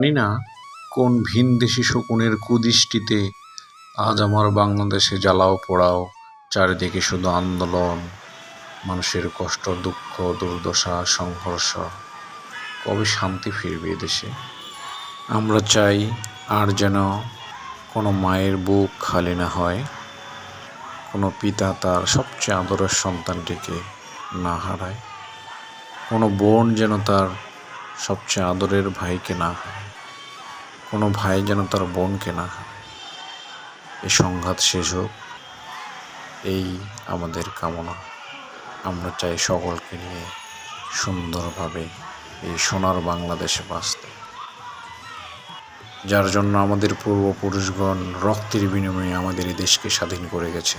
জানি না কোন ভিনদেশি শকুনের কুদৃষ্টিতে আজ আমার বাংলাদেশে জ্বালাও পোড়াও, চারিদিকে শুধু আন্দোলন, মানুষের কষ্ট, দুঃখ, দুর্দশা, সংঘর্ষ। কবে শান্তি ফিরবে দেশে? আমরা চাই আর যেন কোনো মায়ের বুক খালি না হয়, কোনো পিতা তার সবচেয়ে আদরের সন্তানটিকে না হারায়, কোনো বোন যেন তার সবচেয়ে আদরের ভাইকে না হারায়। কোনো ভাই যেন তার বোনকে না এই সংঘাত শেষ হোক, এই আমাদের কামনা। আমরা চাই সকলকে নিয়ে সুন্দরভাবে এই সোনার বাংলাদেশে বাঁচতে। যার জন্য আমাদের পূর্বপুরুষগণ রক্তের বিনিময়ে আমাদের এই দেশকে স্বাধীন করে গেছে।